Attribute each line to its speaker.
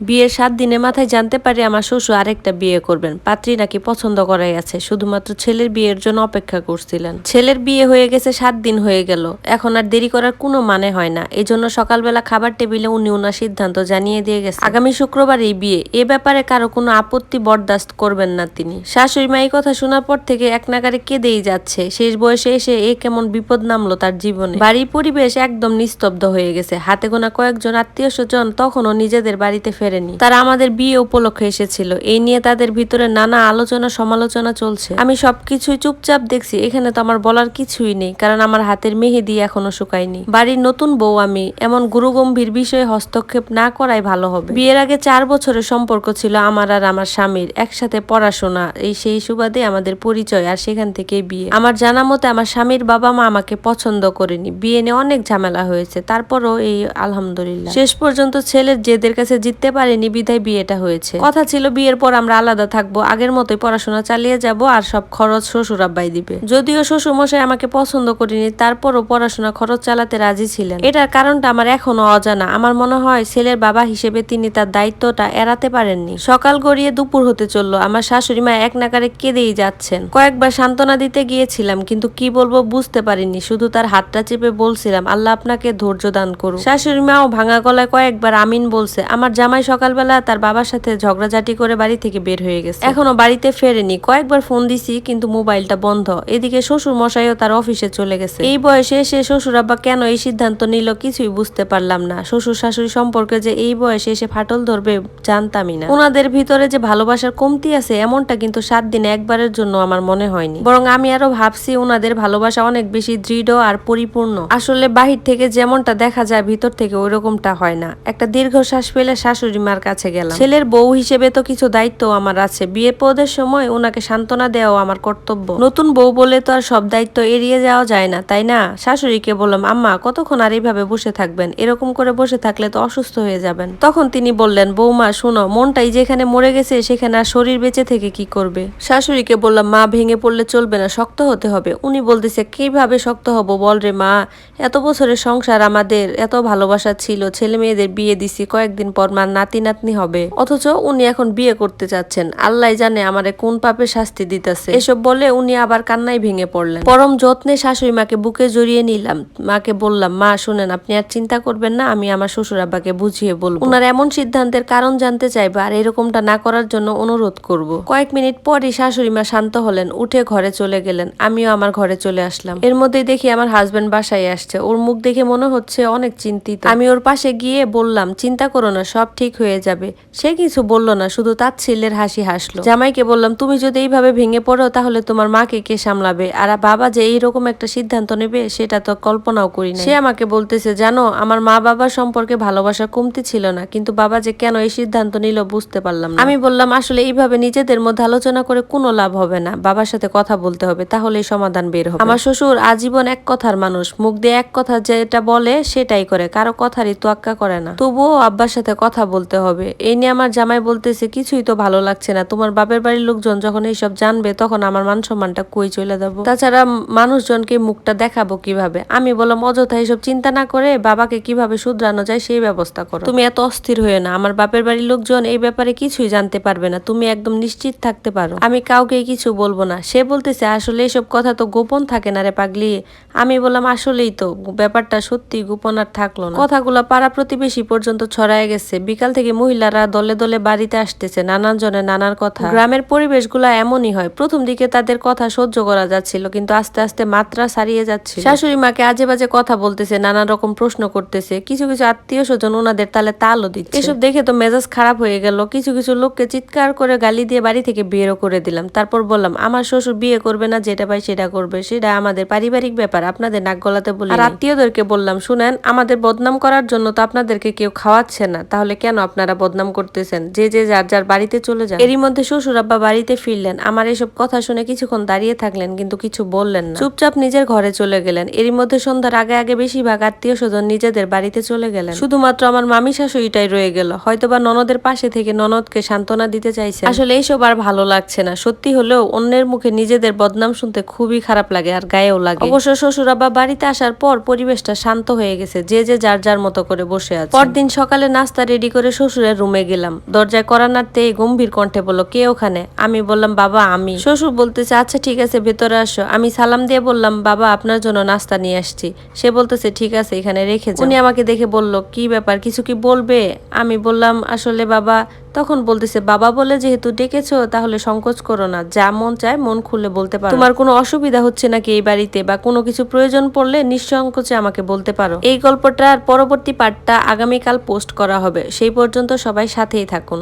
Speaker 1: বিয়ের সাত দিনে মাথায় জানতে পারি আমার শ্বশুর আরেকটা বিয়ে করবেন। পাত্রী নাকি পছন্দ করাই আছে, শুধুমাত্র ছেলের বিয়ের জন্য অপেক্ষা করছিলেন। ছেলের বিয়ে হয়ে গেছে, সাত দিন হয়ে গেল। এখন আর দেরি করার কোনো মানে হয় না। এই জন্য সকালবেলা খাবার টেবিলে উনি ওনার সিদ্ধান্ত জানিয়ে দিয়ে গেছে আগামী শুক্রবার এই বিয়ে। এ ব্যাপারে কারও কোনো আপত্তি বরদাস্ত করবেন না তিনি। শাশুড়ি মা এই কথা শোনার পর থেকে এক নাগারে কেঁদেই যাচ্ছে। শেষ বয়সে এসে এ কেমন বিপদ নামলো তার জীবনে। বাড়ির পরিবেশ একদম নিস্তব্ধ হয়ে গেছে। হাতে গোনা কয়েকজন আত্মীয় স্বজন তখনও নিজেদের বাড়িতে ফেরেনি। তারা আমাদের বিয়ে উপলক্ষে এসেছিল। এই নিয়ে তাদের ভিতরে নানা আলোচনা সমালোচনা চলছে। আমি সবকিছুই চুপচাপ দেখছি, এখানে তো আমার বলার কিছুই নেই, কারণ আমার হাতের মেহেদি এখনও শুকায়নি। বাড়ির নতুন বউ আমি, এমন গুরুগম্ভীর বিষয়ে হস্তক্ষেপ না করাই ভালো হবে। বিয়ের আগে চার বছরের সম্পর্ক ছিল আমার আর আমার স্বামীর, একসাথে পড়াশোনা, এই সেই সুবাদে আমাদের পরিচয় আর সেখান থেকে বিয়ে। আমার জানা মতে আমার স্বামীর বাবা মা আমাকে পছন্দ করেনি। বিয়ে নিয়ে অনেক ঝামেলা হয়েছে, তারপরও এই আলহামদুলিল্লাহ। শেষ পর্যন্ত ছেলের জেদের কাছে জিততে পারেনি বিধায় বিয়েটা হয়েছে। কথা ছিল, বিয়ের পর আমরা আলাদা থাকব, আগের মতোই পড়াশোনা চালিয়ে যাব আর সব খরচ শ্বশুর আব্বাই দিবে। যদিও শ্বশুর মশাই আমাকে পছন্দ করেনি, তারপরও পড়াশোনা খরচ চালাতে রাজি ছিলেন। এটার কারণটা আমার এখনও অজানা। আমার মনে হয় ছেলের বাবা হিসেবে তিনি তার দায়িত্বটা এড়াতে পারেননি। সকাল গড়িয়ে দুপুর হতে চলল। আমার শাশুড়ি মা এক নাকারে কেঁদেই যাচ্ছেন। কয়েকবার সান্ত্বনা দিতে গিয়েছিলাম, কিন্তু কি বলব বুঝতে পারিনি। শুধু তার হাতটা চেপে বলছিলাম, আল্লাহ আপনাকে ধৈর্য দান করুন শাশুড়ি মাও ভাঙা গলায় কয়েকবার আমিন বলছে, আমার জামাই সকালবেলা তার বাবার সাথে ঝগড়াঝাটি করে বাড়ি থেকে বের হয়ে গেছে। এখনও বাড়িতে ফেরেনি। কয়েকবার ফোন দিছি, কিন্তু মোবাইলটা বন্ধ। এদিকে শ্বশুর মশাইও তার অফিসে চলে গেছে। এই বয়সে এসে শ্বশুর আব্বা কেন এই সিদ্ধান্ত নিল কিছুই বুঝতে পারলাম না। শ্বশুর শাশুড়ি সম্পর্কে যে এই বয়সে এসে ফাটল ধরবে জানতামই না। ওনাদের ভিতরে যে ভালোবাসার কমতি আছে, এমনটা কিন্তু সাত দিনে একবারের জন্য আমার মনে হয়নি। বরং আমি আরও ভাবছি ওনাদের ভালোবাসা অনেক বেশি দৃঢ় আর পরিপূর্ণ। আসলে বাহির থেকে যেমনটা দেখা যায়, ভিতর থেকে ওই রকমটা হয় না। একটা দীর্ঘশ্বাস পেলে শাশুড়ি মার কাছে গেলাম। ছেলের বউ হিসেবে তো কিছু দায়িত্ব আমার আছে। বিয়ে পদের সময় ওনাকে সান্ত্বনা দেওয়াও আমার কর্তব্য। নতুন বউ বলে তো আর সব দায়িত্ব এড়িয়ে যাওয়া যায় না, তাই না? শাশুড়িকে বললাম, আম্মা, কতক্ষণ আর এইভাবে বসে থাকবেন? এরকম করে বসে থাকলে তো অসুস্থ হয়ে যাবেন। তখন তিনি বললেন বৌমা শুনো, মনটাই যেখানে মরে গেছে সেখানে আর শরীর বেঁচে থেকে কি করবে? শাশুড়িকে বললাম, মা, ভেঙে পড়লে চলবে না, শক্ত হতে হবে। উনি বলতেছে, কীভাবে শক্ত হব বল রে মা? এত বছরের সংসার আমাদের, এত ভালোবাসা ছিল ছেলে মেয়েদের বিয়ে দিছি, কয়েকদিন পর মার নাতি নাতনি হবে। অথচ উনি এখন বিয়ে করতে চাচ্ছেন। আল্লাহ জানে আমারে কোন পাপে শাস্তি দিতেছে। এসব বলে উনি আবার কান্নায় ভেঙে পড়লেন। পরম যত্নে শাশুড়ি মাকে বুকে জড়িয়ে নিলাম। মাকে বললাম, মা, শুনেন, আপনি আর চিন্তা করবেন না, আমি আমার শ্বশুর আব্বাকে বুঝিয়ে বলব। উনার এমন সিদ্ধান্তের কারণ জানতে চাইবা আর এরকমটা না করার জন্য অনুরোধ করব। কয়েক মিনিট পরই শাশুড়ি মা শান্ত হলেন, উঠে ঘরে চলে গেলেন। আমিও আমার ঘরে চলে আসলাম। এর মধ্যেই দেখি আমার হাজবেন্ড বাসায় আসছে। ওর মুখ দেখে মনে হচ্ছে অনেক চিন্তিত। আমি ওর পাশে গিয়ে বললাম, চিন্তা করো না, সব ঠিক হয়ে যাবে। সে কিছু বলল না, শুধু তার ছেলের হাসি হাসলো। জামাইকে বললাম, তুমি যদি এইভাবে ভেঙে পড়ো, তাহলে তোমার মাকে কে সামলাবে? আর বাবা যে এইরকম একটা সিদ্ধান্ত নেবে, সেটা তো কল্পনাও করি সে আমাকে বলতেছে, জানো, আমার মা বাবা সম্পর্কে ভালোবাসা কমতি ছিল না, কিন্তু বাবা যে কেন এই সিদ্ধান্ত নিল বুঝতে পারলাম আমি বললাম, আসলে এইভাবে নিজেদের মধ্যে আলোচনা করে কোনো লাভ হবে না। বাবার সাথে কথা বলতে হবে, তাহলেই সমাধান বের হবে। আমার শ্বশুর আজীবন এক কথার মানুষ, মুখ দিয়ে এক কথা যেটা বলে সেটাই করে, কারও কথারই তোয়াক্কা করে না। তবুও আব্বার সাথে কথা বলতে হবে। এই নিয়ে আমার জামাই বলতেছে, কিছুই তো ভালো লাগছে না। তোমার বাপের বাড়ির লোকজন যখন এইসব জানবে, তখন আমার মান সম্মানটা কই চলে যাব? তাছাড়া মানুষজনকে মুখটা দেখাবো কীভাবে? আমি বললাম, অযথা এইসব চিন্তা না করে বাবাকে কীভাবে শুধরানো যায় সেই ব্যবস্থা করো। তুমি এত অস্থির হয়ে না। আমার বাপের বাড়ির লোকজন এই ব্যাপারে কিছুই জানতে পারবে না। তুমি একদম নিশ্চিত থাকতে পারো। আমি কাউকে কিছু বলব না। সে বলতেছে, আসলে এসব কথা তো গোপন থাকে না রে পাগলি। আমি বললাম, আসলেই তো। ব্যাপারটা সত্যি গোপন আর থাকল না। কথাগুলো পাড়া প্রতিবেশী পর্যন্ত ছড়ায় গেছে। বিকাল থেকে মহিলারা দলে দলে বাড়িতে আসতেছে নানান জনে নানার কথা। গ্রামের পরিবেশগুলো এমনই হয়, প্রথম দিকে তাদের কথা সহ্য করা যাচ্ছিল, কিন্তু আস্তে আস্তে মাত্রা ছাড়িয়ে যাচ্ছে শাশুড়ি মাকে আজে বাজে কথা বলতেছে নানা রকম প্রশ্ন করতেছে, কিছু কিছু আত্মীয় স্বজন ওনাদের তালে তালও দিচ্ছে। এসব দেখে তো মেজাজ খারাপ হয়ে গেল, কিছু কিছু লোককে চিৎকার করে গালি দিয়ে বাড়ি থেকে বেরও করে দিলাম। তারপর বললাম, আমার শ্বশুর বিয়ে করবে না, যেটা পাই সেটা করবে, সেটা আমাদের পারিবারিক ব্যাপার, আপনাদের নাক গলাতে বলি আর আত্মীয়দেরকে বললাম, শুনেন, আমাদের বদনাম করার জন্য তো আপনাদেরকে কেউ খাওয়াচ্ছে না, তাহলে কেন আপনারা বদনাম করতেছেন। যে যে, যার যার বাড়িতে চলে যান। এরই মধ্যে শ্বশুর আব্বা বাড়িতে ফিরলেন। আমার এসব কথা শুনে কিছুক্ষণ দাঁড়িয়ে থাকলেন, কিন্তু কিছু বললেন না। চুপচাপ নিজের ঘরে চলে গেলেন। এরই মধ্যে সন্ধ্যার আগে আগে বেশিরভাগ আত্মীয় স্বজন নিজেদের বাড়িতে চলে গেলেন। শুধুমাত্র আমার মামি শাশুড়িটাই রয়ে গেল। হয়তোবা ননদের পাশে থেকে ননদকে সান্ত্বনা দিতে চাইছে আসলে এইসব আর ভালো লাগছে না। সত্যি হলেও অন্যের মুখে নিজেদের বদনাম শুনতে খুবই খারাপ লাগে আর গায়েও লাগে। অবশ্য শ্বশুর আব্বা বাড়িতে আসার পর পরিবেশটা শান্ত হয়ে গেছে। যে যে, যার যার মতো করে বসে আছে। পরদিন সকালে নাস্তা রেডি করে করে শ্বশুরের রুমে গেলাম। দরজায় করা নাড়তে গম্ভীর কণ্ঠে বলল, কে ওখানে? আমি বললাম, বাবা, আমি। শ্বশুর বলতেছে আচ্ছা ঠিক আছে, ভেতরে আসো। আমি সালাম দিয়ে বললাম, বাবা, আপনার জন্য নাস্তা নিয়ে আসছি। সে বলতেছে, ঠিক আছে, এখানে রেখে উনি আমাকে দেখে বলল, কি ব্যাপার, কিছু কি বলবে? আমি বললাম, আসলে বাবা তখন বলতেছে, বাবা বলে যেহেতু ডেকেছ, তাহলে সংকোচ করো না। যা মন চায় মন খুলে বলতে পারো। তোমার কোনো অসুবিধা হচ্ছে নাকি এই বাড়িতে? বা কোনো কিছু প্রয়োজন পড়লে নিঃসংকোচে আমাকে বলতে পারো। এই গল্পটার পরবর্তী পার্টটা আগামীকাল পোস্ট করা হবে। সেই পর্যন্ত সবাই সাথেই থাকুন।